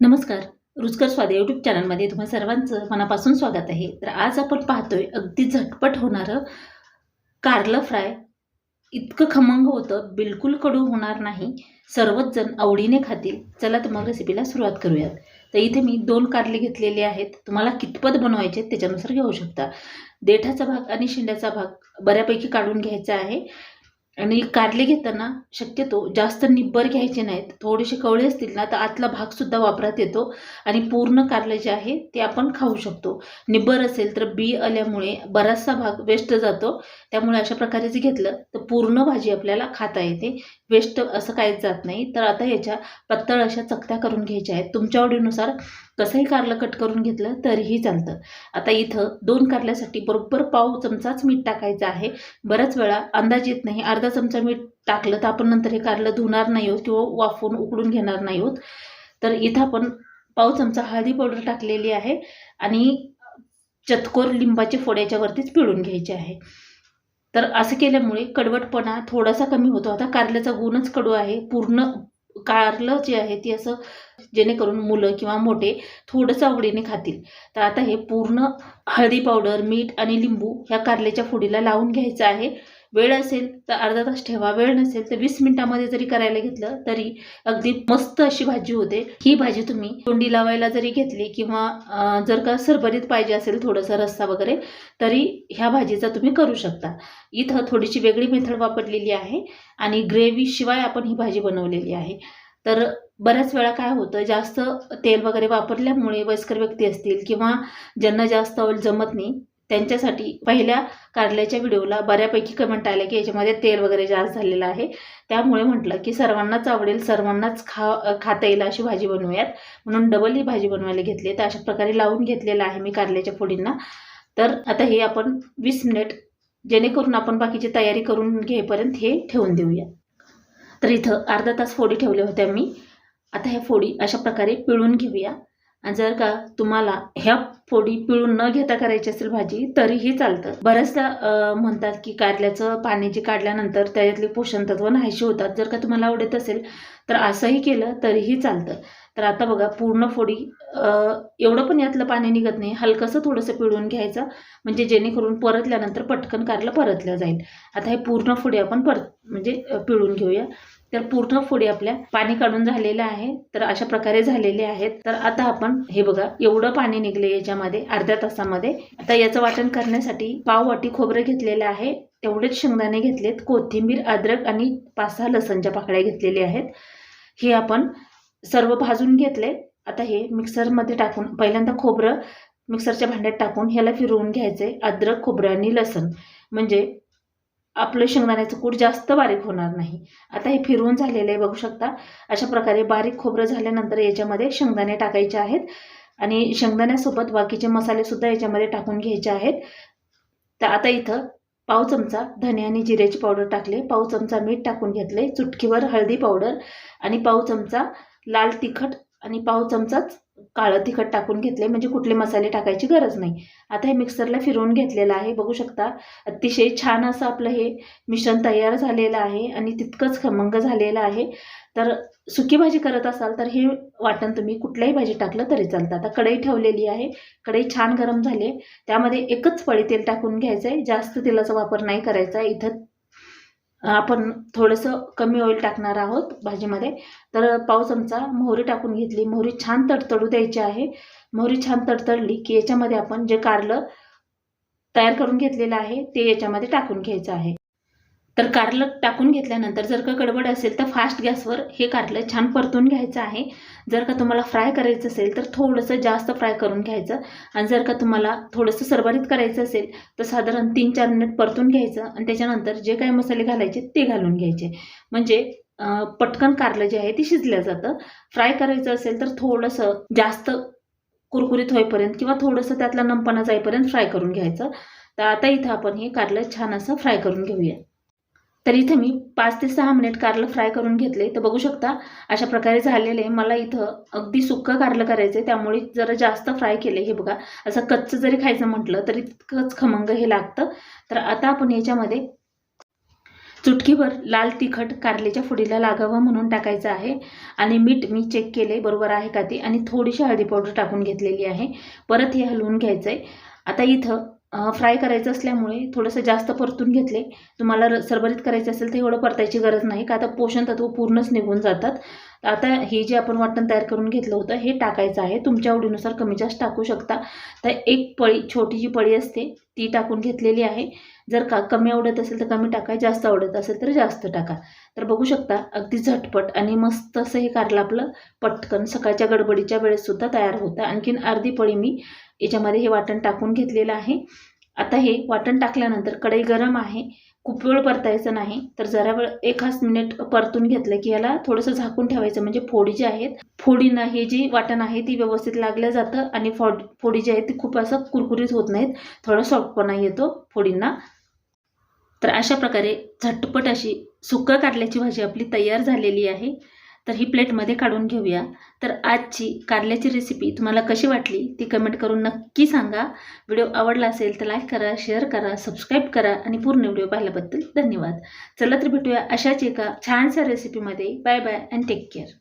नमस्कार. रुचकर स्वाद यूट्यूब चॅनलमध्ये तुम्हा सर्वांचं मनापासून स्वागत आहे. तर आज आपण पाहतोय अगदी झटपट होणारं कारलं फ्राय. इतकं खमंग होतं बिलकुल कडू होणार नाही. सर्वच जण आवडीने खातील. चला तर मग रेसिपीला सुरुवात करूयात. तर इथे मी दोन कारले घेतलेले आहेत. तुम्हाला कितपत बनवायचे आहेत त्याच्यानुसार घेऊ शकता. देठाचा भाग आणि शेंड्याचा भाग बऱ्यापैकी काढून घ्यायचा आहे. आणि कारले घेताना शक्यतो जास्त निब्बर घ्यायचे नाहीत. थोडेसे कवळे असतील ना तर आतला भागसुद्धा वापरात येतो आणि पूर्ण कारले जे आहे ते आपण खाऊ शकतो. निब्बर असेल तर बी आल्यामुळे बराचसा भाग वेस्ट जातो. त्यामुळे अशा प्रकारे जे घेतलं तर पूर्ण भाजी आपल्याला खाता येते. वेस्ट असं काहीच जात नाही. तर आता ह्याच्या पत्तळ अशा चकत्या करून घ्यायच्या आहेत. तुमच्या आवडीनुसार कसंही कारलं कट करून घेतलं तरीही चालतं. आता इथं दोन कारल्यासाठी बरोबर पाव चमचाच मीठ टाकायचं आहे. बऱ्याच वेळा अंदाज येत नाही. अर्धा चमचा मीठ टाकलं तर आपण नंतर हे कारलं धुणार नाही आहोत किंवा वाफवून उकडून घेणार नाही आहोत तर इथं आपण पाव चमचा हळदी पावडर टाकलेली आहे आणि चतकोर लिंबाचे फोड्याच्यावरतीच पिळून घ्यायचे आहे. तर असं केल्यामुळे कडवटपणा थोडासा कमी होतो. आता कारल्याचा गुणच कडू आहे. पूर्ण कारलं जे आहे ते असं जेणेकरून मुलं किंवा मोठे थोडंसं आवडीने खातील. तर आता हे पूर्ण हळदी पावडर मीठ आणि लिंबू ह्या कारल्याच्या फोडीला लावून घ्यायचं आहे. वेळ असेल तर अर्धा तास ठेवा. वेळ नसेल तर वीस मिनिटामध्ये जरी करायला घेतलं तरी अगदी मस्त अशी भाजी होते. ही भाजी तुम्ही तोंडी लावायला जरी घेतली किंवा जर का सरभरीत पाहिजे असेल थोडंसं रस्सा वगैरे तरी ह्या भाजीचा तुम्ही करू शकता. इथं थोडीशी वेगळी मेथड वापरलेली आहे आणि ग्रेव्हीशिवाय आपण ही भाजी बनवलेली आहे. तर बऱ्याच वेळा काय होतं जास्त तेल वगैरे वापरल्यामुळे वयस्कर व्यक्ती असतील किंवा ज्यांना जास्त ऑइल जमत नाही त्यांच्यासाठी पहिल्या कारल्याच्या व्हिडिओला बऱ्यापैकी कमेंट आल्या की याच्यामध्ये तेल वगैरे जास्त झालेलं आहे. त्यामुळे म्हटलं की सर्वांनाच आवडेल सर्वांनाच खा खाता येईल अशी भाजी बनवूयात. म्हणून डबल ही भाजी बनवायला घेतली तर अशा प्रकारे लावून घेतलेलं आहे मी कारल्याच्या फोडींना. तर आता हे आपण वीस मिनिट जेणेकरून आपण बाकीची तयारी करून घेईपर्यंत हे ठेवून देऊया. तर इथं अर्धा तास फोडी ठेवल्या होत्या मी. आता ह्या फोडी अशा प्रकारे पिळून घेऊया. आणि जर का तुम्हाला ह्या फोडी पिळून न घेता करायची असेल भाजी तरीही चालतं. बऱ्याचदा म्हणतात की कारल्याचं पाणी जे काढल्यानंतर त्याच्यातले पोषण तत्व नाहीशी होतात. जर का तुम्हाला आवडत असेल तर असंही केलं तरीही चालतं. तर आता बघा पूर्ण फोडी एवढं पण यातलं पाणी निघत नाही. हलकंसं थोडंसं पिळून घ्यायचं. म्हणजे जेणेकरून परतल्यानंतर पटकन कारलं परतलं जाईल. आता हे पूर्ण फोडी आपण परत म्हणजे पिळून घेऊया. तर पूर्ण फोडी आपल्या पाणी काढून झालेलं आहे. तर अशा प्रकारे झालेले आहेत. तर आता आपण हे बघा एवढं पाणी निघले याच्यामध्ये अर्ध्या तासामध्ये. आता याचं वाटण करण्यासाठी पाव वाटी खोबरं घेतलेलं आहे. तेवढेच शेंगदाणे घेतलेत. कोथिंबीर अद्रक आणि पाच सहा लसणच्या पाकळ्या घेतलेल्या आहेत. हे आपण सर्व भाजून घेतले. आता हे मिक्सरमध्ये टाकून पहिल्यांदा खोबरं मिक्सरच्या भांड्यात टाकून ह्याला फिरवून घ्यायचे. अद्रक खोबरं आणि लसण. म्हणजे आपलं शेंगदाण्याचं कूट जास्त बारीक होणार नाही. आता हे फिरवून झालेलं आहे बघू शकता. अशा प्रकारे बारीक खोबरं झाल्यानंतर याच्यामध्ये शेंगदाणे टाकायचे आहेत. आणि शेंगदाण्यासोबत बाकीचे मसालेसुद्धा याच्यामध्ये टाकून घ्यायचे आहेत. तर आता इथं पाव चमचा धने आणि जिऱ्याची पावडर टाकले. पाव चमचा मीठ टाकून घेतले. चुटकीवर हळदी पावडर आणि पाव चमचा लाल तिखट आणि पाव चमचाच काळं तिखट टाकून घेतले म्हणजे कुठले मसाले टाकायची गरज नाही. आता हे मिक्सरला फिरवून घेतलेलं आहे. बघू शकता अतिशय छान असं आपलं हे मिश्रण तयार झालेलं आहे आणि तितकंच खमंग झालेलं आहे. तर सुकी भाजी करत असाल तर हे वाटण तुम्ही कुठल्याही भाजी टाकलं तरी चालतं. आता कढई ठेवलेली आहे. कढई छान गरम झाली आहे. त्यामध्ये एकच पळी तेल टाकून घ्यायचं आहे जास्त तेलाचा वापर नाही करायचा. आहे इथं आपण थोडंसं कमी ऑइल टाकणार आहोत भाजीमध्ये. तर पाव चमचा मोहरी टाकून घेतली. मोहरी छान तडतडू द्यायची आहे. मोहरी छान तडतडली की याच्यामध्ये आपण जे कारलं तयार करून घेतलेलं आहे ते याच्यामध्ये टाकून घ्यायचं आहे. तर कारलं टाकून घेतल्यानंतर जर का गडबड असेल तर फास्ट गॅसवर हे कारलं छान परतून घ्यायचं आहे. जर का तुम्हाला फ्राय करायचं असेल तर थोडंसं जास्त फ्राय करून घ्यायचं. आणि जर का तुम्हाला थोडंसं सरभरीत करायचं असेल तर साधारण तीन चार मिनिट परतून घ्यायचं आणि त्याच्यानंतर जे काही मसाले घालायचे ते घालून घ्यायचे. म्हणजे पटकन कारलं जे आहे ते शिजलं जातं. फ्राय करायचं असेल तर थोडंसं जास्त कुरकुरीत होईपर्यंत किंवा थोडंसं त्यातला नमपणा जाईपर्यंत फ्राय करून घ्यायचं. तर आता इथं आपण हे कारलं छान असं फ्राय करून घेऊया. तर इथे मी पाच ते सहा मिनिट कारलं फ्राय करून घेतले. तर बघू शकता अशा प्रकारे झालेले मला इथं अगदी सुक्कं कारलं करायचं आहे. त्यामुळे जरा जास्त फ्राय केले हे बघा. असं कच्चं जरी खायचं म्हटलं तरी तितकंच खमंग हे लागतं. तर आता आपण याच्यामध्ये चुटकीभर लाल तिखट कारलेच्या फुडीला लागावं म्हणून टाकायचं आहे. आणि मीठ मी चेक केले बरोबर आहे का ते? आणि थोडीशी हळदी पावडर टाकून घेतलेली आहे. परत हे हलवून घ्यायचं आहे आता इथं फ्राय करायचं असल्यामुळे थोडंसं जास्त परतून घेतले. तुम्हाला र सरभरीत करायचं असेल तर एवढं परतायची गरज नाही. का आता पोषण तत्व पूर्णच निघून जातात. आता हे जे आपण वाटण तयार करून घेतलं होतं हे टाकायचं आहे. तुमच्या आवडीनुसार कमी जास्त टाकू शकता. तर एक पळी छोटी जी पळी असते ती टाकून घेतलेली आहे. जर का कमी आवडत असेल तर कमी टाका जास्त आवडत असेल तर जास्त टाका. तर बघू शकता अगदी झटपट आणि मस्त असं हे कारलं आपलं पटकन सकाळच्या गडबडीच्या वेळेससुद्धा तयार होतं. आणखीन अर्धी पळी मी याच्यामध्ये हे वाटण टाकून घेतलेलं आहे. आता हे वाटण टाकल्यानंतर कढई गरम आहे. खूप वेळ परतायचं नाही तर जरा वेळ एक हाच मिनिट परतून घेतलं की याला थोडंसं झाकून ठेवायचं. म्हणजे फोडी जी आहेत फोडीनं हे जी वाटण आहे ती व्यवस्थित लागलं जातं आणि फोड फोडी जी आहे ती खूप असं कुरकुरीत होत नाहीत. थोडा सॉफ्टपणा येतो फोडींना. तर अशा प्रकारे झटपट अशी सुकं कारल्याची भाजी आपली तयार झालेली आहे. तर ही प्लेटमध्ये काढून घेऊया. तर आजची कारल्याची रेसिपी तुम्हाला कशी वाटली ती कमेंट करून नक्की सांगा. व्हिडिओ आवडला असेल तर लाईक करा शेअर करा सबस्क्राईब करा आणि पूर्ण व्हिडिओ पाहिल्याबद्दल धन्यवाद. चला तर भेटूया अशाच एका छानशा रेसिपीमध्ये bye bye and take care